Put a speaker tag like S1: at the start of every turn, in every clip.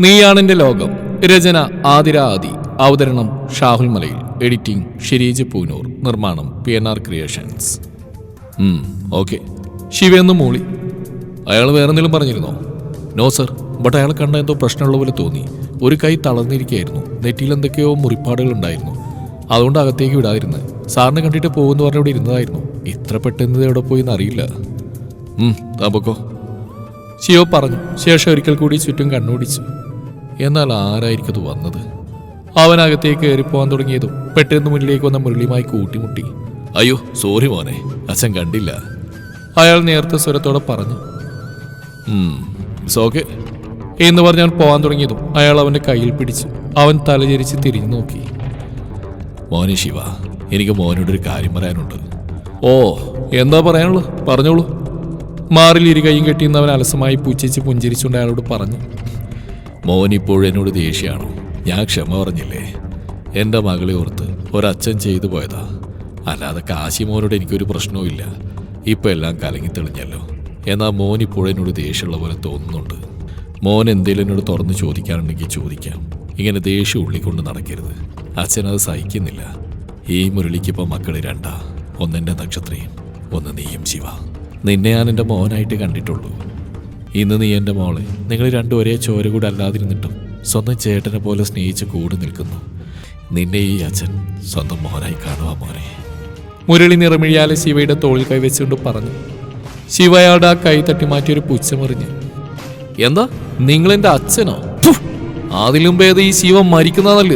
S1: നീയാണെന്റെ ലോകം. രചന ആതിര ആദി. അവതരണം ഷാഹുൽ മലയിൽ. എഡിറ്റിംഗ് ഷിരീജ് പൂനൂർ. നിർമ്മാണം P N R creations. Okay. ശിവയെന്ന് മൂളി. അയാൾ വേറെ എന്തെങ്കിലും പറഞ്ഞിരുന്നോ? No sir. ബട്ട് അയാൾ കണ്ട എന്തോ പ്രശ്നമുള്ള പോലെ തോന്നി. ഒരു കൈ തളർന്നിരിക്കുകയായിരുന്നു നെറ്റിയിൽ എന്തൊക്കെയോ മുറിപ്പാടുകൾ ഉണ്ടായിരുന്നു. അതുകൊണ്ട് അകത്തേക്ക് വിടാതിരുന്നു. സാറിനെ കണ്ടിട്ട് പോകുമെന്ന് പറഞ്ഞ ഇവിടെ ഇരുന്നതായിരുന്നു. ഇത്ര പെട്ടെന്ന് എവിടെ പോയി എന്നറിയില്ല താൻ ശിവ പറഞ്ഞു. ശേഷം ഒരിക്കൽ കൂടി ചുറ്റും കണ്ണോടിച്ചു എന്നാൽ ആരായിരിക്കും അത് വന്നത്? അവനകത്തേക്ക് കയറിപ്പോവാൻ തുടങ്ങിയതും പെട്ടെന്ന് മുന്നിലേക്ക് വന്ന മുരളിയുമായി കൂട്ടിമുട്ടി. അയ്യോ സോറി മോനെ അച്ഛൻ കണ്ടില്ല. അയാൾ നേരത്തെ സ്വരത്തോടെ പറഞ്ഞു. ഓക്കെ. എന്ന് അവൻ പോകാൻ തുടങ്ങിയതും അയാൾ അവന്റെ കയ്യിൽ പിടിച്ചു അവൻ തലചരിച്ച് തിരിഞ്ഞു നോക്കി. മോനെ ശിവ എനിക്ക് മോനോട് ഒരു കാര്യം പറയാനുണ്ട്. ഓ എന്താ പറയാനുള്ളൂ പറഞ്ഞോളൂ. മാറിൽ ഇരു കൈയും കെട്ടിയെന്ന് അവൻ അലസമായി പൂച്ചിച്ച് പുഞ്ചിരിച്ചുകൊണ്ട് അയാളോട് പറഞ്ഞു. എന്നോട് ദേഷ്യമാണോ ഞാൻ ക്ഷമ പറഞ്ഞില്ലേ? എന്റെ മകളെ ഓർത്ത് ഒരച്ഛൻ ചെയ്തു പോയതാ. അല്ലാതെ കാശി മോനോട് എനിക്കൊരു പ്രശ്നവും ഇല്ല. ഇപ്പം എല്ലാം കലങ്ങി തെളിഞ്ഞല്ലോ. എന്നാൽ മോൻ ഇപ്പോഴെന്നോട് ദേഷ്യമുള്ള പോലെ തോന്നുന്നുണ്ട്. മോൻ എന്തേലും എന്നോട് തുറന്ന് ചോദിക്കാനുണ്ടെങ്കിൽ ചോദിക്കാം. ഇങ്ങനെ ദേഷ്യം ഉള്ളിക്കൊണ്ട് നടക്കരുത്. അച്ഛനത് സഹിക്കുന്നില്ല. ഈ മുരളിക്കിപ്പോൾ മക്കൾ രണ്ടാ. ഒന്നെന്റെ നക്ഷത്രയും ഒന്ന് നീയും ശിവ. നിന്നെ ഞാൻ എന്റെ മോനായിട്ട് കണ്ടിട്ടുള്ളൂ. ഇന്ന് നീ എന്റെ മോളെ. നിങ്ങൾ രണ്ടും ഒരേ ചോര കൂടെ അല്ലാതിരുന്നിട്ടും സ്വന്തം ചേട്ടനെ പോലെ സ്നേഹിച്ച് കൂടെ നിൽക്കുന്നു. നിന്നെ ഈ അച്ഛൻ സ്വന്തം മോനായി കാണുക മോനെ. മുരളി നിറമിഴിയാലെ ശിവയുടെ തോളിൽ കൈവച്ചുകൊണ്ട് പറഞ്ഞു. ശിവ അയാളുടെ ആ കൈ തട്ടി മാറ്റി ഒരു പുച്ഛമെറിഞ്ഞ് എന്താ? നിങ്ങൾ എന്റെ അച്ഛനോ! അതിലും ഭേദം ഈ ശിവ മരിക്കുന്നതല്ല?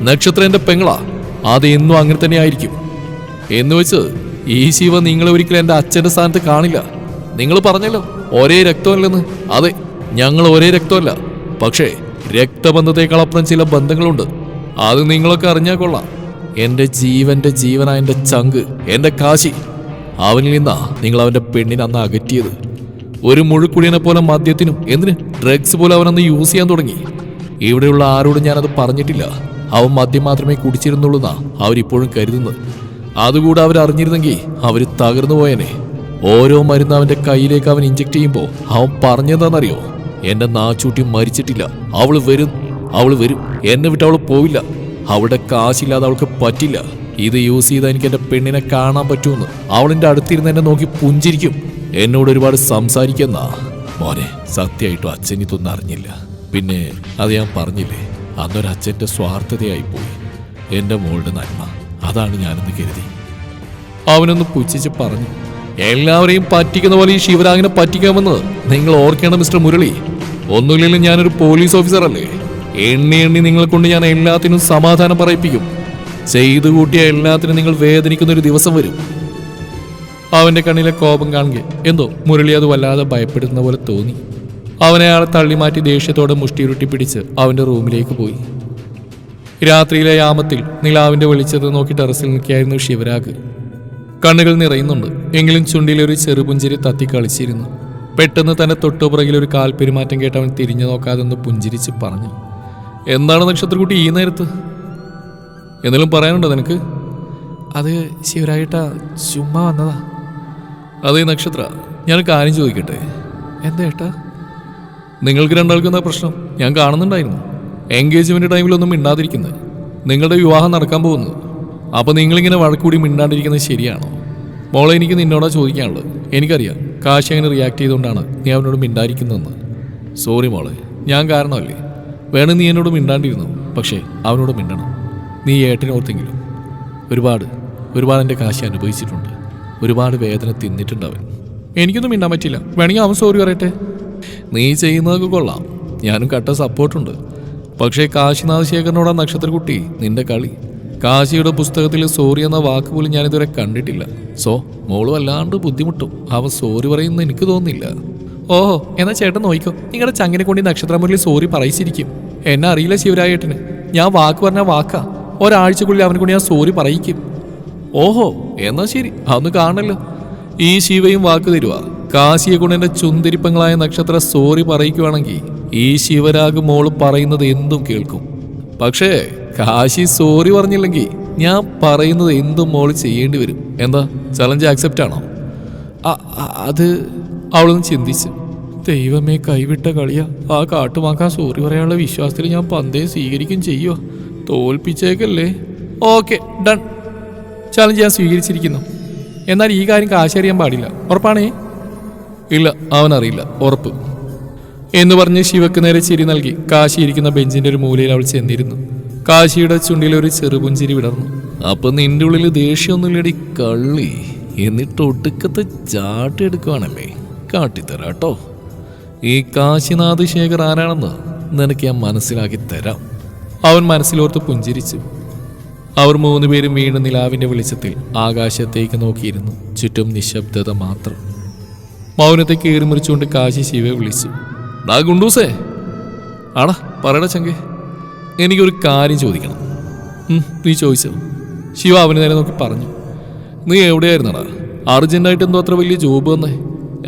S1: നക്ഷത്രന്റെ പെങ്ങളാ. അത് എന്നും അങ്ങനെ തന്നെ ആയിരിക്കും. എന്ന് വെച്ച് ഈ ശിവ നിങ്ങളെ ഒരിക്കലും എന്റെ അച്ഛന്റെ സ്ഥാനത്ത് കാണില്ല. നിങ്ങൾ പറഞ്ഞല്ലോ. ഒരേ രക്തമല്ലെന്ന്. അതെ ഞങ്ങൾ ഒരേ രക്തമല്ല. പക്ഷേ രക്തബന്ധത്തെക്കാളപ്പുറം ചില ബന്ധങ്ങളുണ്ട്. അത് നിങ്ങളൊക്കെ അറിഞ്ഞാൽ കൊള്ളാം. എന്റെ ജീവന്റെ ജീവനായ എന്റെ ചങ്ക് എന്റെ കാശി. അവനിൽ നിന്നാ നിങ്ങൾ അവന്റെ പെണ്ണിനെ അന്ന് അകറ്റിയത്. ഒരു മുഴുക്കുടിയനെ പോലെ മദ്യത്തിനും എന്തിന് ഡ്രഗ്സ് പോലെ അവനന്ന് യൂസ് ചെയ്യാൻ തുടങ്ങി. ഇവിടെയുള്ള ആരോടും ഞാനത് പറഞ്ഞിട്ടില്ല. അവൻ മദ്യം മാത്രമേ കുടിച്ചിരുന്നുള്ളൂ എന്നാ അവരിപ്പോഴും കരുതുന്നത്. അതുകൂടെ അവരറിഞ്ഞിരുന്നെങ്കിൽ അവർ തകർന്നു പോയനെ. ഓരോ മരുന്ന് അവന്റെ കയ്യിലേക്ക് അവൻ ഇഞ്ചെക്ട് ചെയ്യുമ്പോൾ അവൻ പറഞ്ഞതാണെന്നറിയോ? എന്റെ നാച്ചൂട്ടി മരിച്ചിട്ടില്ല. അവൾ വരും. അവൾ വരും. എന്നെ വിട്ട് അവൾ പോവില്ല. അവളുടെ കാശില്ലാതെ അവൾക്ക് പറ്റില്ല. ഇത് യൂസ് ചെയ്താൽ എനിക്ക് എന്റെ പെണ്ണിനെ കാണാൻ പറ്റുമെന്ന് അവളിന്റെ അടുത്തിരുന്ന് എന്നെ നോക്കി പുഞ്ചിരിക്കും. എന്നോട് ഒരുപാട് സംസാരിക്കുന്ന. മോനെ സത്യമായിട്ടും അച്ഛൻ ഇതൊന്നും അറിഞ്ഞില്ല. പിന്നെ അത് ഞാൻ പറഞ്ഞില്ലേ? അന്നൊരു അച്ഛന്റെ സ്വാർത്ഥതയായി പോയി. എന്റെ മോളുടെ നന്മ. അതാണ് ഞാനെന്ന് കരുതി. അവനൊന്ന് പുച്ഛിച്ച് പറഞ്ഞു. എല്ലാവരെയും പറ്റിക്കുന്ന പോലെ ഈ ശിവരാഗിനെ പറ്റിക്കാമെന്ന് നിങ്ങൾ ഓർക്കണം മിസ്റ്റർ മുരളി. ഒന്നുമില്ലെങ്കിലും ഞാനൊരു പോലീസ് ഓഫീസർ അല്ലേ എണ്ണി എണ്ണി നിങ്ങളെ കൊണ്ട് ഞാൻ എല്ലാത്തിനും സമാധാനം പറയിപ്പിക്കും. ചെയ്തു കൂട്ടിയ എല്ലാത്തിനും നിങ്ങൾ വേദനിക്കുന്ന ഒരു ദിവസം വരും. അവന്റെ കണ്ണിലെ കോപം കാണുക. എന്തോ മുരളി അത് വല്ലാതെ ഭയപ്പെടുന്ന പോലെ തോന്നി. അവനെ അയാളെ തള്ളിമാറ്റി ദേഷ്യത്തോടെ മുഷ്ടിയുരുട്ടി പിടിച്ച് അവന്റെ റൂമിലേക്ക് പോയി. രാത്രിയിലെ യാമത്തിൽ നിലാവിന്റെ വെളിച്ചത്ത് നോക്കി ടെറസിൽ നിൽക്കുകയായിരുന്നു ശിവരാഗ്. കണ്ണുകൾ നിറയുന്നുണ്ട്. എങ്കിലും ചുണ്ടിൽ ഒരു ചെറുപുഞ്ചിരി തത്തി കളിച്ചിരുന്നു. പെട്ടെന്ന് തന്റെ തൊട്ടുപുറകിൽ ഒരു കാൽ പെരുമാറ്റം കേട്ട് അവൻ തിരിഞ്ഞു നോക്കാതെ ഒന്ന് പുഞ്ചിരിച്ച് പറഞ്ഞു എന്താണ് നക്ഷത്രക്കുട്ടി ഈ നേരത്ത്? എന്തെങ്കിലും പറയാനുണ്ടോ നിനക്ക്? അത് ശിവരായിട്ട ചുമ്മാ വന്നതാ. അതെ നക്ഷത്ര ഞാൻ കാര്യം ചോദിക്കട്ടെ? എന്താ ഏട്ടാ? നിങ്ങൾക്ക് രണ്ടാൾക്കും എന്താ പ്രശ്നം? ഞാൻ കാണുന്നുണ്ടായിരുന്നു. എൻഗേജ്മെന്റ് ടൈമിലൊന്നും മിണ്ടാതിരിക്കുന്നത്. നിങ്ങളുടെ വിവാഹം നടക്കാൻ പോകുന്നു അപ്പൊ നിങ്ങളിങ്ങനെ വഴക്കൂടി മിണ്ടാണ്ടിരിക്കുന്നത് ശരിയാണോ? മോളെ എനിക്ക് നിന്നോടാ ചോദിക്കാനുള്ളത്. എനിക്കറിയാം. കാശി അങ്ങനെ റിയാക്ട് ചെയ്തുകൊണ്ടാണ് നീ അവനോട് മിണ്ടായിരിക്കുന്നതെന്ന്. സോറി മോളെ. ഞാൻ കാരണമല്ലേ? വേണം നീ എന്നോട് മിണ്ടാണ്ടിരുന്നു. പക്ഷേ അവനോട് മിണ്ടണം. നീ ഏട്ടനോർത്തെങ്കിലും ഒരുപാട് ഒരുപാട് എന്റെ കാശി അനുഭവിച്ചിട്ടുണ്ട്. ഒരുപാട് വേദന തിന്നിട്ടുണ്ട് അവൻ. എനിക്കൊന്നും മിണ്ടാൻ പറ്റില്ല. വേണമെങ്കിൽ അവൻ സോറി പറയട്ടെ? നീ ചെയ്യുന്നതൊക്കെ കൊള്ളാം. ഞാനും കട്ട സപ്പോർട്ടുണ്ട് പക്ഷേ കാശിനാഥ് ശേഖരനോടാ നക്ഷത്രക്കുട്ടി നിന്റെ കളി. കാശിയുടെ പുസ്തകത്തിൽ സോറി എന്ന വാക്ക് പോലും ഞാനിതുവരെ കണ്ടിട്ടില്ല. സോ മോൾ വല്ലാണ്ട് ബുദ്ധിമുട്ടും. അവ സോറി പറയുന്ന എനിക്ക് തോന്നുന്നില്ല. ഓഹോ എന്നാ ചേട്ടൻ നോയിക്കോ. നിങ്ങളുടെ ചങ്ങിനെ കൊണ്ടി നക്ഷത്രമുരളി സോറി പറയിച്ചിരിക്കും. എന്നെ അറിയില്ല ശിവരായേട്ടന് ഞാൻ വാക്ക് പറഞ്ഞ വാക്കാ. ഒരാഴ്ചക്കുള്ളിൽ അവനെ കൊണ്ട് ഞാൻ സോറി പറയിക്കും. ഓഹോ എന്നാ ശരി. അതൊന്ന് കാണല്ലോ ഈ ശിവയും വാക്ക് തരുക കാശിയെ കൊണ്ട് ചുന്തിരിപ്പങ്ങളായ നക്ഷത്ര സോറി പറയിക്കുവാണെങ്കിൽ ഈ ശിവരാഗ് മോൾ പറയുന്നത് എന്തും കേൾക്കും. പക്ഷേ കാശി സോറി പറഞ്ഞില്ലെങ്കിൽ ഞാൻ പറയുന്നത് എന്തും മോൾ ചെയ്യേണ്ടി വരും? എന്താ? ചലഞ്ച് ആക്സെപ്റ്റ് ആണോ? അത് അവളൊന്ന് ചിന്തിച്ചു. ദൈവമേ കൈവിട്ട കളിയാ. ആ കാട്ടുമാക്കാൻ സോറി പറയാനുള്ള വിശ്വാസത്തിൽ ഞാൻ പന്തേ സ്വീകരിക്കും ചെയ്യുക തോൽപ്പിച്ചേക്കല്ലേ? ഓക്കെ ഡൺ ചലഞ്ച് ഞാൻ സ്വീകരിച്ചിരിക്കുന്നു. എന്നാൽ ഈ കാര്യം കാശറിയാൻ പാടില്ല. ഉറപ്പാണേ? ഇല്ല അവനറിയില്ല. ഉറപ്പ്. എന്ന് പറഞ്ഞ് ശിവക്ക് നേരെ ചിരി നൽകി. കാശി ഇരിക്കുന്ന ബെഞ്ചിന്റെ ഒരു മൂലയിൽ അവൾ ചെന്നിരുന്നു. കാശിയുടെ ചുണ്ടിൽ ഒരു ചെറുപുഞ്ചിരി വിടർന്നു. അപ്പൊ നിന്റെ ഉള്ളിൽ ദേഷ്യമൊന്നുമില്ലടി കള്ളി. എന്നിട്ട് ഒടുക്കത്തെ ചാട്ടിയെടുക്കുവാണല്ലേ കാട്ടിത്തരാട്ടോ. ഈ കാശിനാഥ് ശേഖർ ആരാണെന്ന് നിനക്ക് ഞാൻ മനസ്സിലാക്കി തരാം. അവൻ മനസ്സിലോർത്ത് പുഞ്ചിരിച്ചു. അവർ മൂന്നുപേരും വീണ്ടും നിലാവിന്റെ വെളിച്ചത്തിൽ ആകാശത്തേക്ക് നോക്കിയിരുന്നു ചുറ്റും നിശബ്ദത മാത്രം. മൗനത്തെ കീറി മുറിച്ചുകൊണ്ട് കാശി ശിവയെ വിളിച്ചു. ഡാ ഗുണ്ടൂസേ. ആടാ പറയടാ ചങ്കെ. എനിക്കൊരു കാര്യം ചോദിക്കണം. നീ ചോദിച്ചോ? ശിവ അവന് നേരെ നോക്കി പറഞ്ഞു. നീ എവിടെയായിരുന്നടാ? അർജന്റായിട്ട് എന്തോ അത്ര വലിയ ജോബ് വന്നേ.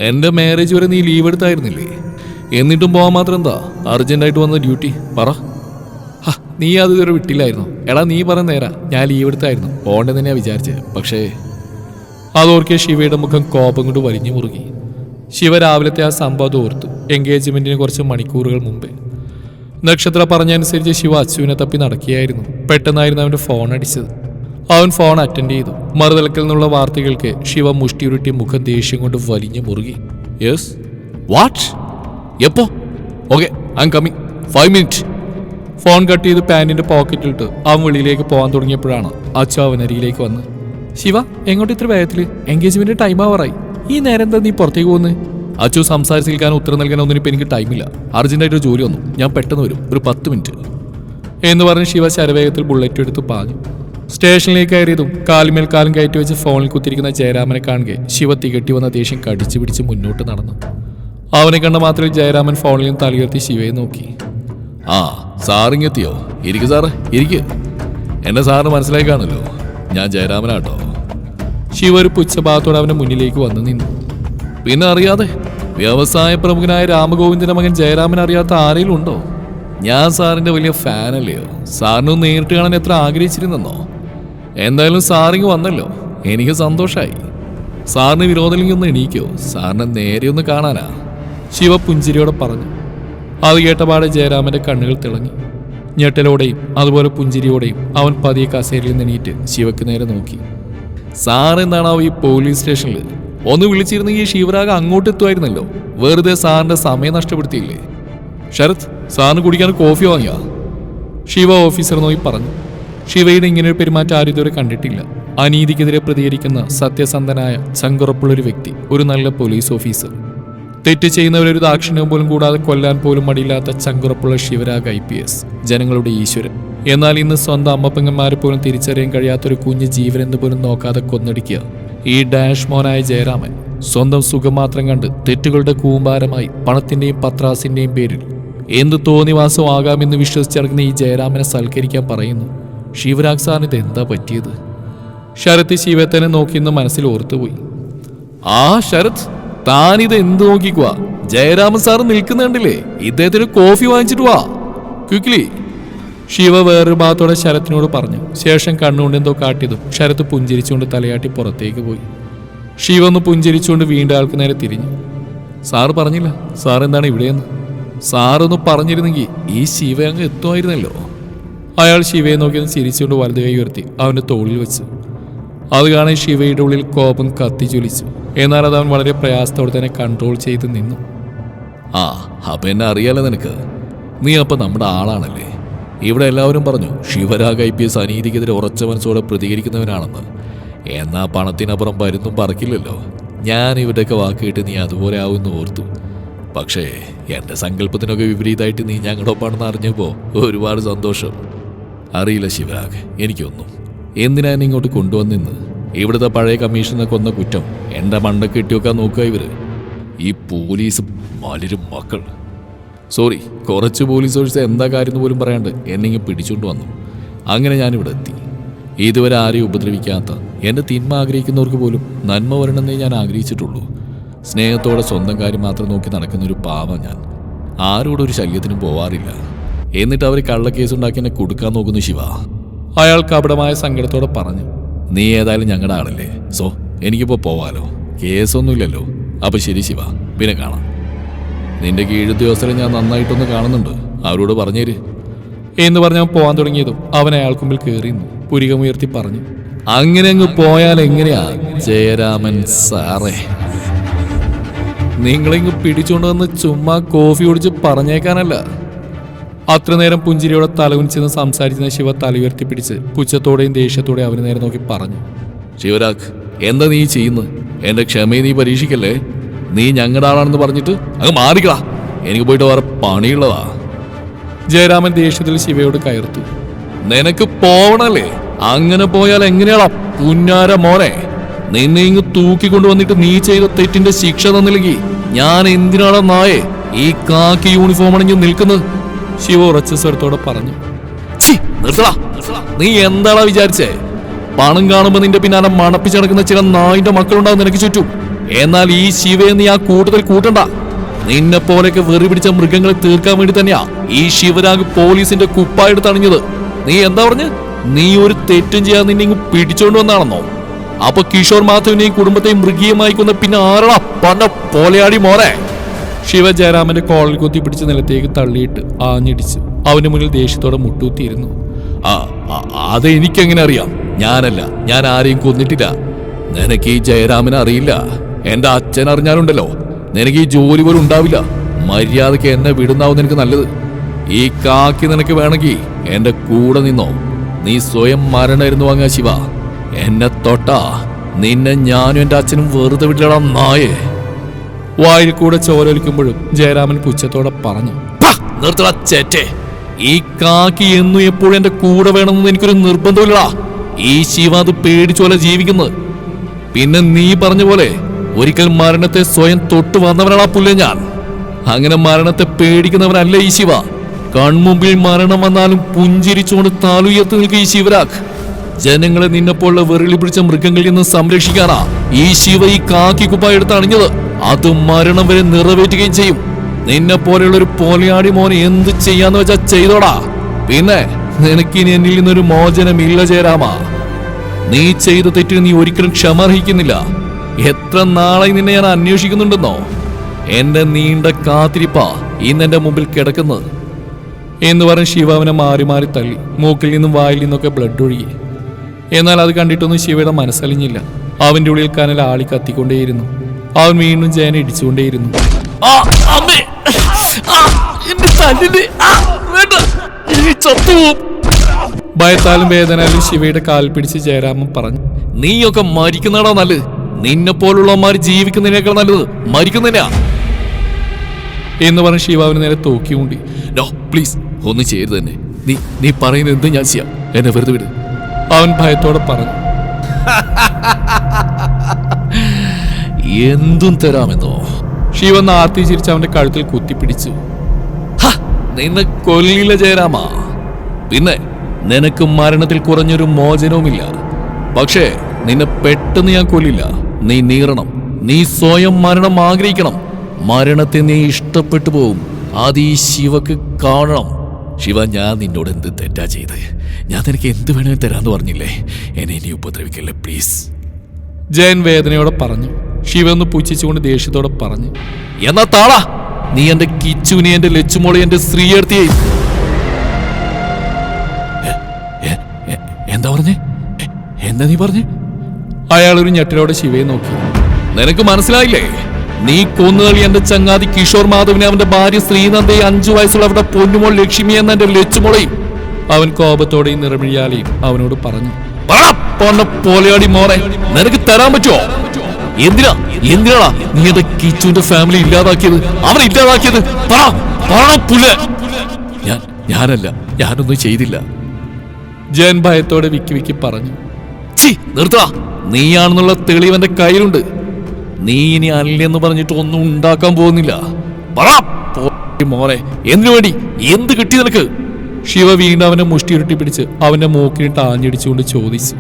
S1: എന്റെ മാരേജ് വരെ നീ ലീവ് എടുത്തായിരുന്നില്ലേ? എന്നിട്ടും പോകാൻ മാത്രം എന്താ? അർജന്റായിട്ട് വന്ന ഡ്യൂട്ടി പറ. ഹാ നീ അത് ഇതുവരെ വിട്ടില്ലായിരുന്നു? എടാ നീ പറഞ്ഞ നേരാ. ഞാൻ ലീവ് എടുത്തായിരുന്നു. പോകേണ്ടത് തന്നെയാ വിചാരിച്ചത് പക്ഷേ അതോർക്കിയ ശിവയുടെ മുഖം കോപം കൊണ്ട് വലിഞ്ഞു മുറുകി. ശിവ രാവിലത്തെ ആ സംഭവം ഓർത്തു. എൻഗേജ്മെന്റിന് കുറച്ച് മണിക്കൂറുകൾ മുമ്പേ. നക്ഷത്ര പറഞ്ഞനുസരിച്ച് ശിവ അച്ചുവിനെ തപ്പി നടക്കുകയായിരുന്നു. പെട്ടെന്നായിരുന്നു അവന്റെ ഫോൺ അടിച്ചത്. അവൻ ഫോൺ അറ്റൻഡ് ചെയ്തു. മറുതലക്കിൽ നിന്നുള്ള വാർത്തകൾക്ക് ശിവ മുഷ്ടിയുരുട്ടി മുഖം ദേഷ്യം കൊണ്ട് വലിഞ്ഞു മുറുകി. യെസ് വാട്ട് എപ്പോ? Okay I am coming five minute phone cut ചെയ്ത് പാന്റിന്റെ പോക്കറ്റിലിട്ട് അവൻ വെളിയിലേക്ക് പോകാൻ തുടങ്ങിയപ്പോഴാണ് അച്ചു അവനരികിലേക്ക് വന്ന് ശിവ എങ്ങോട്ട് ഇത്ര വേഗത്തിൽ എൻഗേജ്മെന്റ് ടൈം ആവറായി ഈ നേരം എന്താ നീ പുറത്തേക്ക് പോകുന്നത് അച്ചു സംസാരിച്ച് നിൽക്കാനോ ഉത്തരം നൽകാനോ ഒന്നിനും ഇപ്പം എനിക്ക് ടൈമില്ല അർജന്റായിട്ട് ഒരു ജോലി വന്നു. ഞാൻ പെട്ടെന്ന് വരും. ഒരു പത്ത് മിനിറ്റ് എന്ന് പറഞ്ഞ് ശിവ ശരവേഗത്തിൽ ബുള്ളറ്റ് എടുത്ത് പാഞ്ഞു. സ്റ്റേഷനിലേക്ക് കയറിയതും കാലുമേൽ കാലും കയറ്റി വെച്ച് ഫോണിൽ കുത്തിരിക്കുന്ന ജയരാമനെ കാണുകെ ശിവ തികട്ടി വന്ന ദേഷ്യം കടിച്ചു പിടിച്ച് മുന്നോട്ട് നടന്നു. അവനെ കണ്ട മാത്രമേ ജയരാമൻ ഫോണിൽ നിന്ന് തലയുയർത്തി ശിവയെ നോക്കി. ആ സാറിങ്ങെത്തിയോ ഇരിക്കു സാറ് ഇരിക്ക്. എന്നെ സാറിന് മനസ്സിലായി കാണുമല്ലോ. ഞാൻ ജയരാമനാട്ടോ. ശിവ ഒരു പുച്ഛഭാഗത്തോടെ അവന്റെ മുന്നിലേക്ക് വന്നു നിന്നു. പിന്നെ അറിയാതെ വ്യവസായ പ്രമുഖനായ രാമഗോവിന്ദന്റെ മകൻ ജയരാമൻ അറിയാത്ത ആരെങ്കിലും ഉണ്ടോ? ഞാൻ സാറിന്റെ വലിയ ഫാനല്ലയോ സാറിനൊന്ന് നേരിട്ട് കാണാൻ എത്ര ആഗ്രഹിച്ചിരുന്നെന്നോ? എന്തായാലും സാറിങ് വന്നല്ലോ. എനിക്ക് സന്തോഷായി. സാറിന് വിരോധമില്ലെങ്കിൽ ഒന്ന് എണീക്കോ. സാറിനെ നേരെ ഒന്ന് കാണാനാ. ശിവ പുഞ്ചിരിയോടെ പറഞ്ഞു. അത് കേട്ടപാടെ ജയരാമന്റെ കണ്ണുകൾ തിളങ്ങി. ഞെട്ടലോടെയും അതുപോലെ പുഞ്ചിരിയോടെയും അവൻ പതിയെ കസേരയിൽ നിന്ന് എണീറ്റ് ശിവക്ക് നേരെ നോക്കി. സാർ ഈ പോലീസ് സ്റ്റേഷനിൽ ഒന്ന് വിളിച്ചിരുന്നെങ്കിൽ ശിവരാഗ് അങ്ങോട്ട് എത്തുമായിരുന്നല്ലോ വെറുതെ സാറിന്റെ സമയം നഷ്ടപ്പെടുത്തിയില്ലേ. ശരത് സാറിന് കുടിക്കാൻ കോഫി വാങ്ങിയ? ശിവ ഓഫീസർ നോക്കി പറഞ്ഞു. ശിവയുടെ ഇങ്ങനെ ഒരു പെരുമാറ്റം ആരും ഇതുവരെ കണ്ടിട്ടില്ല. അനീതിക്കെതിരെ പ്രതികരിക്കുന്ന സത്യസന്ധനായ ചങ്കുറപ്പുള്ളൊരു വ്യക്തി ഒരു നല്ല പോലീസ് ഓഫീസർ. തെറ്റ് ചെയ്യുന്നവരൊരു ദാക്ഷിണ്യം പോലും കൂടാതെ കൊല്ലാൻ പോലും മടിയില്ലാത്ത ചങ്കുറപ്പുള്ള ശിവരാഗ് ഐ പി എസ് ജനങ്ങളുടെ ഈശ്വരൻ. എന്നാൽ ഇന്ന് സ്വന്തം അമ്മപ്പങ്ങന്മാരെ പോലും തിരിച്ചറിയാൻ കഴിയാത്തൊരു കുഞ്ഞ് ജീവനെന്ന് പോലും നോക്കാതെ കൊന്നടിക്കുക. ഈ ഡാഷ് മോനായ ജയരാമൻ സ്വന്തം സുഖം മാത്രം കണ്ട് തെറ്റുകളുടെ കൂമ്പാരമായി പണത്തിന്റെയും പത്രാസിന്റെയും പേരിൽ എന്ത് തോന്നിവാസം ആകാമെന്ന് വിശ്വസിച്ചിറങ്ങുന്ന ഈ ജയരാമനെ സൽക്കരിക്കാൻ പറയുന്നു. ശിവരാഗ് സാറിന് ഇത് എന്താ പറ്റിയത്? ശരത് ശിവത്തനെ നോക്കിയെന്ന് മനസ്സിൽ ഓർത്തുപോയി. ആ ശരത് താനിത് എന്ത് നോക്കിക്കുവാ? ജയരാമൻ സാർ നിൽക്കുന്നുണ്ടല്ലേ? ഇദ്ദേഹത്തിന് കോഫി വാങ്ങിച്ചിട്ട് വാ. ക്വിക്ലി ശിവ വേറൊരു ഭാഗത്തോടെ ശരത്തിനോട് പറഞ്ഞു. ശേഷം കണ്ണുകൊണ്ട് എന്തോ കാട്ടിയതും ശരത്ത് പുഞ്ചിരിച്ചുകൊണ്ട് തലയാട്ടി പുറത്തേക്ക് പോയി. ശിവ ഒന്ന് പുഞ്ചിരിച്ചുകൊണ്ട് വീണ്ടും ആൾക്ക് നേരെ തിരിഞ്ഞു. സാറ് പറഞ്ഞില്ല. സാർ എന്താണ് ഇവിടെയെന്ന്? സാറൊന്ന് പറഞ്ഞിരുന്നെങ്കിൽ ഈ ശിവ അങ്ങ് എത്തുമായിരുന്നല്ലോ. അയാൾ ശിവയെ നോക്കി ഒന്ന് ചിരിച്ചുകൊണ്ട് വലതു കൈ ഉയർത്തി അവന്റെ തോളിൽ വെച്ചു. അത് കാണാൻ ശിവയുടെ ഉള്ളിൽ കോപം കത്തിച്ചൊലിച്ചു എന്നാൽ അത് അവൻ വളരെ പ്രയാസത്തോടെ തന്നെ കൺട്രോൾ ചെയ്ത് നിന്നു. ആ അപ്പം എന്നെ അറിയാലോ നിനക്ക്. നീ അപ്പം നമ്മുടെ ആളാണല്ലേ? ഇവിടെ എല്ലാവരും പറഞ്ഞു ശിവരാഗ് ഐ പി എസ് അനീതിക്കെതിരെ ഉറച്ച മനസ്സോടെ പ്രതികരിക്കുന്നവനാണെന്ന്. എന്നാ പണത്തിനപ്പുറം പരുന്നും പറക്കില്ലല്ലോ. ഞാൻ ഇവിടെയൊക്കെ വാക്ക് നീ അതുപോലെ ആവുമെന്ന് ഓർത്തു. പക്ഷേ എന്റെ സങ്കല്പത്തിനൊക്കെ വിപരീതമായിട്ട് നീ ഞങ്ങളുടെ ഒപ്പാണെന്ന് അറിഞ്ഞപ്പോൾ ഒരുപാട് സന്തോഷം. അറിയില്ല ശിവരാഗ് എനിക്കൊന്നും. എന്തിനാ ഇങ്ങോട്ട് കൊണ്ടുവന്നിന്ന് ഇവിടുത്തെ പഴയ കമ്മീഷനെ കൊന്ന കുറ്റം എന്റെ മണ്ടൊക്കെ കെട്ടിവെക്കാൻ നോക്കുക ഇവർ. ഈ പോലീസ് മലരും മക്കൾ. സോറി കുറച്ച് പോലീസ് ഓഫീസർ എന്താ കാര്യം പോലും പറയാണ്ട് എന്നെ ഇങ്ങനെ പിടിച്ചുകൊണ്ട് വന്നു. അങ്ങനെ ഞാനിവിടെ എത്തി. ഇതുവരെ ആരെയും ഉപദ്രവിക്കാത്ത എന്റെ തിന്മ ആഗ്രഹിക്കുന്നവർക്ക് പോലും നന്മ വരണമെന്നേ ഞാൻ ആഗ്രഹിച്ചിട്ടുള്ളൂ. സ്നേഹത്തോടെ സ്വന്തം കാര്യം മാത്രം നോക്കി നടക്കുന്ന ഒരു പാവ ഞാൻ. ആരോടൊരു ശല്യത്തിനും പോവാറില്ല. എന്നിട്ട് അവർ കള്ളക്കേസ് ഉണ്ടാക്കി എന്നെ കൊടുക്കാൻ നോക്കുന്നു ശിവ. അയാൾ കപടമായ സങ്കടത്തോടെ പറഞ്ഞു നീ ഏതായാലും ഞങ്ങളുടെ ആളല്ലേ? സോ എനിക്കിപ്പോൾ പോവാലോ? കേസൊന്നുമില്ലല്ലോ. അപ്പം ശരി ശിവ പിന്നെ കാണാം. നിന്റെ കീഴുദ്യോഗസ്ഥരെ ഞാൻ നന്നായിട്ടൊന്ന് കാണുന്നുണ്ട്. അവരോട് പറഞ്ഞേര്. എന്ന് പറഞ്ഞ പോവാൻ തുടങ്ങിയതും അവൻ അയാൾക്ക് മുമ്പിൽ കയറിയിരുന്നു പുരികമുയർത്തി പറഞ്ഞു അങ്ങനെ അങ്ങ് പോയാൽ എങ്ങനെയാ ജയരാമൻ സാറേ? നിങ്ങളിങ്ങ് പിടിച്ചുകൊണ്ട് വന്ന് ചുമ്മാ കോഫി കുടിച്ച് പറഞ്ഞേക്കാനല്ല. അത്ര നേരം പുഞ്ചിരിയോടെ തലകുനിച്ചെന്ന് സംസാരിച്ചിരുന്ന ശിവ തല ഉയർത്തി പിടിച്ച് പുച്ഛത്തോടെയും ദേഷ്യത്തോടെയും അവന് നേരെ നോക്കി പറഞ്ഞു ശിവരാഖ് എന്താ നീ ചെയ്യുന്നത്? എന്റെ ക്ഷമയെ നീ പരീക്ഷിക്കല്ലേ? നീ ഞങ്ങളുടെ ആളാണെന്ന് പറഞ്ഞിട്ട് അങ്ങ് മാറിക്കളാ എനിക്ക് പോയിട്ട് വേറെ പണിയുള്ളതാ. ജയരാമൻ ദേഷ്യത്തിൽ ശിവയോട് കയർത്തു. നിനക്ക് പോവണല്ലേ? അങ്ങനെ പോയാൽ എങ്ങനെയാടാ പുന്നാര മോനെ? നിന്നെ ഇങ്ങ് തൂക്കിക്കൊണ്ടുവന്നിട്ട് നീ ചെയ്ത തെറ്റിന്റെ ശിക്ഷ തന്നില്ലെങ്കിൽ ഞാൻ എന്തിനാടാ നായെ ഈ കാക്കി യൂണിഫോം അണിഞ്ഞ് നിൽക്കുന്നത്? ശിവ ഉറച്ച സ്വരത്തോടെ പറഞ്ഞു. "ഛീ, നിർത്തടാ. നീ എന്താടാ വിചാരിച്ചേ? പണം കാണുമ്പോ നിന്റെ പിന്നാലെ മണപ്പിച്ചടക്കുന്ന ചില നായിന്റെ മക്കളുണ്ടാവും നിനക്ക് ചുറ്റും. എന്നാൽ ഈ ശിവയെ നീ ആ കൂട്ടത്തിൽ കൂട്ടണ്ട. നിന്നെ പോലെയൊക്കെ വെറി പിടിച്ച മൃഗങ്ങളെ തീർക്കാൻ വേണ്ടി തന്നെയാ ഈ ശിവരാഗ് പോലീസിന്റെ കുപ്പായെടുത്ത് അണിഞ്ഞത് നീ എന്താ പറഞ്ഞ്? നീ ഒരു തെറ്റും ചെയ്യാൻ നിന്നെ ഇങ്ങ് പിടിച്ചോണ്ട് വന്നാണെന്നോ? അപ്പൊ കിഷോർ മാധവിനെയും കുടുംബത്തെയും മൃഗീയമായി കൊന്ന പിന്നെ ആരടാ? പണ്ട പോലെയാടി മോനെ ശിവ ജയരാമന്റെ കോളിൽ കുത്തി പിടിച്ച് നിലത്തേക്ക് തള്ളിയിട്ട് ആഞ്ഞിടിച്ച് അവന് മുന്നിൽ ദേഷ്യത്തോടെ മുട്ടൂത്തിയിരുന്നു ആ അത് എനിക്കെങ്ങനെ അറിയാം? ഞാനല്ല ഞാൻ ആരെയും കൊന്നിട്ടില്ല. നിനക്ക് ഈ ജയരാമനെ അറിയില്ല. എന്റെ അച്ഛൻ അറിഞ്ഞാലുണ്ടല്ലോ നിനക്ക് ഈ ജോലി പോലും ഉണ്ടാവില്ല. മര്യാദയ്ക്ക് എന്നെ വിടുന്നാവും നിനക്ക് നല്ലത്. ഈ കാക്കി നിനക്ക് വേണമെങ്കിൽ എന്റെ കൂടെ നിന്നോ. നീ സ്വയം മരണമായിരുന്നു വാങ്ങാ ശിവ. എന്നെ തൊട്ടാ നിന്നെ ഞാനും എന്റെ അച്ഛനും വെറുതെ വിട്ടില്ലടാ നായേ. വായിൽ കൂടെ ചോരൊലിക്കുമ്പോഴും ജയരാമൻ പുച്ഛത്തോടെ പറഞ്ഞു "പ്പാ, നിർത്തടാ ഈ കാക്കി എന്നും എപ്പോഴും എന്റെ കൂടെ വേണമെന്ന് എനിക്കൊരു നിർബന്ധമില്ലടാ. ഈ ശിവ അത് പേടിച്ചോലെ ജീവിക്കുന്നത്. പിന്നെ നീ പറഞ്ഞ പോലെ ഒരിക്കൽ മരണത്തെ സ്വയം തൊട്ടു വന്നവനാണ് പുല്ല ഞാൻ അങ്ങനെ മരണത്തെ പേടിക്കുന്നവനല്ല ഈ ശിവ. കൺമുമ്പിൽ മരണം വന്നാലും പുഞ്ചിരിച്ചുകൊണ്ട് താലുയർത്തി നിൽക്കുക ഈ ശിവരാഖ് ജനങ്ങളെ നിന്നെപ്പോലുള്ള വെറിളി പിടിച്ച മൃഗങ്ങളിൽ നിന്ന് സംരക്ഷിക്കാനാ ഈ ശിവ ഈ കാക്കി കുപ്പായ എടുത്ത് അണിഞ്ഞത്. അത് മരണം വരെ നിറവേറ്റുകയും ചെയ്യും. നിന്നെ പോലെയുള്ള ഒരു പോലെയാടി മോനെ എന്ത് ചെയ്യാന്ന് വെച്ചാ ചെയ്തോടാ. പിന്നെ നിനക്കിനി എന്നിൽ നിന്നൊരു മോചനമില്ല ചേരാമാ നീ ചെയ്ത തെറ്റിന് നീ ഒരിക്കലും ക്ഷമ അർഹിക്കുന്നില്ല. എത്ര നാളായി നിന്നെ ഞാൻ അന്വേഷിക്കുന്നുണ്ടെന്നോ? എന്റെ നീണ്ട കാത്തിരിപ്പാ ഇന്ന് എന്റെ മുമ്പിൽ കിടക്കുന്നത്. എന്ന് പറഞ്ഞ് ശിവ അവനെ മാറി മാറി തള്ളി. മൂക്കിൽ നിന്നും വായിൽ നിന്നൊക്കെ ബ്ലഡ് ഒഴുകി. എന്നാൽ അത് കണ്ടിട്ടൊന്നും ശിവയുടെ മനസ്സലിഞ്ഞില്ല. അവന്റെ ഉള്ളിൽ കനൽ ആളി കത്തിക്കൊണ്ടേയിരുന്നു. അവൻ വീണ്ടും ജയനെ ഇടിച്ചുകൊണ്ടേയിരുന്നു. ഭയത്താലും വേദനാലും ശിവയുടെ കാൽ പിടിച്ച് ജയരാമൻ പറഞ്ഞു നീയൊക്കെ മരിക്കുന്നടാ നല്ലത്. നിന്നെ പോലുള്ളവന്മാർ ജീവിക്കുന്നതിനേക്കാൾ നല്ലത് മരിക്കുന്നതിനാ. എന്ന് പറഞ്ഞ് ശിവാവിന് നേരെ തോക്കി ഊണ്ടി നോ പ്ലീസ് ഒന്ന് ചെയ്തു തന്നെ നീ നീ പറയുന്ന എന്ത് ഞാൻ ചെയ്യാം. എന്നെ വെറുതെ വിട്. അവൻ ഭയത്തോടെ പറഞ്ഞു. എന്തും തരാമെന്നോ? ശിവ നാർത്തി ചിരിച്ച് അവന്റെ കഴുത്തിൽ കുത്തിപ്പിടിച്ചു. "ഹ, നിന്നെ കൊല്ലില്ല ജയരാമ. പിന്നെ നിനക്ക് മരണത്തിൽ കുറഞ്ഞൊരു മോചനവുമില്ല. പക്ഷേ നിന്നെ പെട്ടെന്ന് ഞാൻ കൊല്ലില്ല. നീ നീറണം. നീ സ്വയം മരണം ആഗ്രഹിക്കണം. മരണത്തെ നീ ഇഷ്ടപ്പെട്ടു പോവും. അത് ഈ ശിവക്ക് കാണണം. ശിവ ഞാൻ നിന്നോട് എന്ത് തെറ്റാ ചെയ്ത്? ഞാൻ നിനക്ക് എന്ത് വേണമെങ്കിലും തരാന്ന് പറഞ്ഞില്ലേ? എന്നെ ഇനി ഉപദ്രവിക്കല്ലേ പ്ലീസ് ജയൻ വേദനയോടെ പറഞ്ഞു. ശിവ ഒന്ന് പുച്ഛിച്ചുകൊണ്ട് ദേഷ്യത്തോടെ പറഞ്ഞു. എന്നാ താളാ. നീ എന്റെ കിച്ചുവിനെ എന്റെ ലച്ചുമോളെ എന്റെ സ്ത്രീയർത്തിയെ എന്താ പറഞ്ഞേ? എന്താ നീ പറഞ്ഞേ? അയാൾ ഒരു ഞെട്ടലോടെ ശിവയെ നോക്കി. നിനക്ക് മനസ്സിലായില്ലേ? നീ കൊന്നുകളി എന്റെ ചങ്ങാതി കിഷോർ മാധവിനെ അവന്റെ ഭാര്യ ശ്രീനന്ദയെ അഞ്ചു വയസ്സുള്ള അവരുടെ പൊന്നുമോൾ ലക്ഷ്മി എന്ന എന്റെ ലച്ചുമോളെയും അവൻ കോപത്തോടെയും നിറമിഴിയാലെയും അവനോട് പറഞ്ഞു "പറ, പൊന്ന പോലെയാടി മോറെ നിനക്ക് തരാൻ പറ്റുമോ എന്തിനാ എന്തിനാടാ നീ എന്റെ കിച്ചുവിന്റെ ഫാമിലി ഇല്ലാതാക്കിയത്? അവനെ ഇല്ലാതാക്കിയത്? പറ പറ പുല ഞാൻ ഞാനല്ല ഞാനൊന്നും ചെയ്തില്ല. ജയൻ ഭയത്തോടെ വിക്കി വിക്കി പറഞ്ഞു ഛി നിർത്തടാ. നീയാണെന്നുള്ള തെളിവ് എന്റെ കയ്യിലുണ്ട്. നീ ഇനി അല്ലെന്ന് പറഞ്ഞിട്ട് ഒന്നും ഉണ്ടാക്കാൻ പോകുന്നില്ല. പറ മോനെ എന്തിനു വേണ്ടി? എന്ത് കിട്ടി നിനക്ക്? ശിവ വീണ്ടും അവനെ മുഷ്ടി ഉരുട്ടി പിടിച്ച് അവന്റെ മൂക്കിനിട്ട് ആഞ്ഞടിച്ചുകൊണ്ട് ചോദിച്ചു.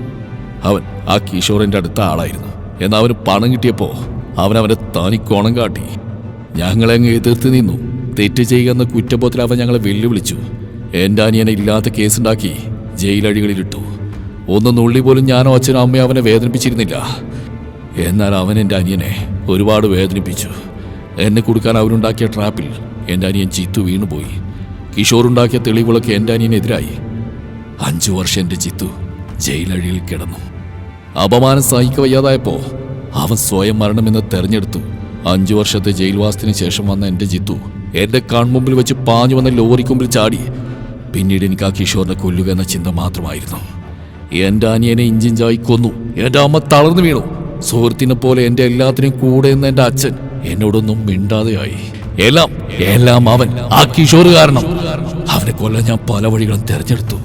S1: അവൻ ആ കിഷോറിന്റെ അടുത്ത ആളായിരുന്നു. എന്നാൽ അവന് പണം കിട്ടിയപ്പോ അവൻ അവനെ തനിക്കോണം കാട്ടി. ഞങ്ങളെ അങ്ങ് എതിർത്ത് നിന്നു. തെറ്റ് ചെയ്യുക എന്ന കുറ്റബോധത്തിൽ അവൻ ഞങ്ങളെ വെല്ലുവിളിച്ചു. എന്റെ അനിയനെ ഇല്ലാത്ത കേസുണ്ടാക്കി ജയിലഴികളിലിട്ടു. ഒന്ന് നുള്ളി പോലും ഞാനോ അച്ഛനോ അമ്മയോ അവനെ വേദനിപ്പിച്ചിരുന്നില്ല. എന്നാൽ അവൻ എന്റെ അനിയനെ ഒരുപാട് വേദനിപ്പിച്ചു. എന്നെ കൊടുക്കാൻ അവരുണ്ടാക്കിയ ട്രാപ്പിൽ എന്റെ അനിയൻ ചിത്തു വീണുപോയി. കിഷോർ ഉണ്ടാക്കിയ തെളിവുകളൊക്കെ എന്റെ അനിയനെതിരായി. അഞ്ചു വർഷം എന്റെ ചിത്തു ജയിലഴിയിൽ കിടന്നു. അപമാനം സഹിക്ക വയ്യാതായപ്പോൾ അവൻ സ്വയം മരണമെന്ന് തെരഞ്ഞെടുത്തു. അഞ്ചു വർഷത്തെ ജയിൽവാസത്തിന് ശേഷം വന്ന എന്റെ ജിത്തു എന്റെ കൺമുമ്പിൽ വെച്ച് പാഞ്ഞു വന്ന ലോറിക്കുമ്പിൽ ചാടി. പിന്നീട് എനിക്ക് ആ കിഷോറിനെ കൊല്ലുക എന്ന ചിന്ത മാത്രമായിരുന്നു. എന്റെ അനിയനെ ഇഞ്ചിഞ്ചായി കൊന്നു. എന്റെ അമ്മ തളർന്നു വീണു. സുഹൃത്തിനെ പോലെ എന്റെ എല്ലാത്തിനും കൂടെ നിന്ന് എന്റെ അച്ഛൻ എന്നോടൊന്നും മിണ്ടാതെയായി. എല്ലാം എല്ലാം അവൻ ആ കിഷോർ കാരണം. അവനെ കൊല്ലാൻ ഞാൻ പല വഴികളും തിരഞ്ഞെടുത്തു.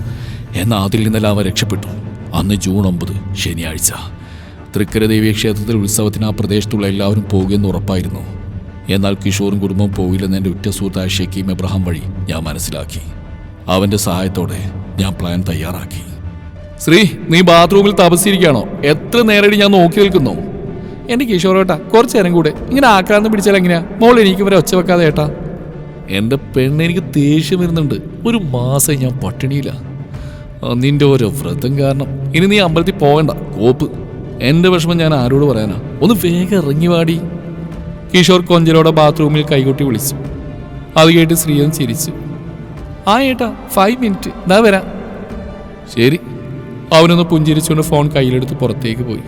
S1: എന്നാൽ അതിൽ നിന്നെല്ലാം അവൻ രക്ഷപ്പെട്ടു. അന്ന് ജൂൺ ഒമ്പത് ശനിയാഴ്ച. തൃക്കര ദേവീ ക്ഷേത്രത്തിൽ ഉത്സവത്തിന് ആ പ്രദേശത്തുള്ള എല്ലാവരും പോകുമെന്ന് ഉറപ്പായിരുന്നു. എന്നാൽ കിഷോറും കുടുംബവും പോകില്ലെന്ന് എന്റെ ഉറ്റ സുഹൃത്തായ ഷെക്കീം എബ്രഹാം വഴി ഞാൻ മനസ്സിലാക്കി. അവന്റെ സഹായത്തോടെ ഞാൻ പ്ലാൻ തയ്യാറാക്കി. ശ്രീ നീ ബാത്റൂമിൽ തപസ്സിരിക്കുകയാണോ? എത്ര നേരടി ഞാൻ നോക്കി നിൽക്കുന്നു? എന്റെ കിഷോറേട്ടാ കുറച്ചു നേരം കൂടെ. ഇങ്ങനെ ആക്രാന്തം പിടിച്ചാൽ എങ്ങനെയാ? മോൾ എനിക്ക് വരെ ഒച്ച വെക്കാതെ ഏട്ടാ. പെണ്ണ് എനിക്ക് ദേഷ്യം വരുന്നുണ്ട്. ഒരു മാസം ഞാൻ പട്ടിണിയില്ല. നിന്റെ ഓരോ വ്രതം കാരണം. ഇനി നീ അമ്പലത്തിൽ പോകണ്ട. കോപ്പ്. എന്റെ വിഷമം ഞാൻ ആരോട് പറയാനാ? ഒന്ന് വേഗം ഇറങ്ങി വാടി. കിഷോർ കൊഞ്ചലോടെ ബാത്റൂമിൽ കൈകൊട്ടി വിളിച്ചു. അത് കേട്ട് ശ്രീയൻ ചിരിച്ചു. ആ ഏട്ടാ ഫൈവ് മിനിറ്റ് ഇതാ വരാം. ശരി. അവനൊന്ന് പുഞ്ചിരിച്ചുകൊണ്ട് ഫോൺ കയ്യിലെടുത്ത് പുറത്തേക്ക് പോയി.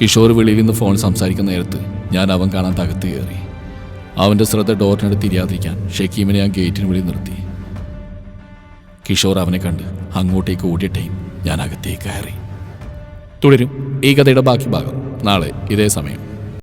S1: കിഷോർ വെളിയിൽ നിന്ന് ഫോൺ സംസാരിക്കുന്ന നേരത്ത് ഞാൻ അവൻ കാണാൻ തകത്ത് കയറി. അവന്റെ ശ്രദ്ധ ഡോറിനടുത്ത് തിരിയാതിരിക്കാൻ ഷക്കീമിനെ ഞാൻ ഗേറ്റിന് വിളി നിർത്തി. കിഷോർ അവനെ കണ്ട് അങ്ങോട്ടേക്ക് ഓടിയിട്ടേ ഞാൻ അകത്തേക്ക് കയറി. തുടരും ഈ കഥയുടെ ബാക്കി ഭാഗം. നാളെ ഇതേ സമയം.